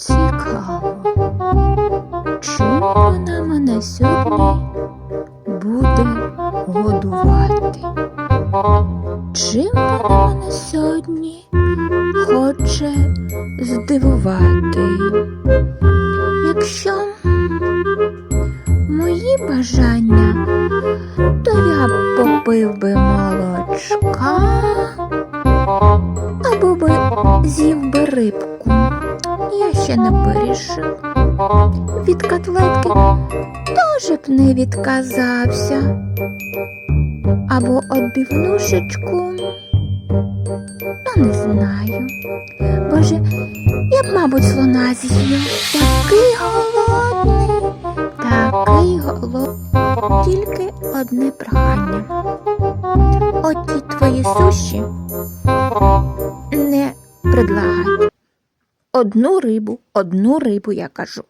Цікаво, чим вона мене сьогодні буде годувати? Чим вона мене сьогодні хоче здивувати? Якщо мої бажання, то я попив би молочка або би з'їв би рибку. Я ще не вирішив. Від котлетки теж б не відказався. Або обівнушечку. Та не знаю. Боже, я б, мабуть, слона з'їв. Такий голодний, такий голодний. Тільки одне прохання. Оті твої суші не предлагай. Одну рибу, одну рибу, я кажу.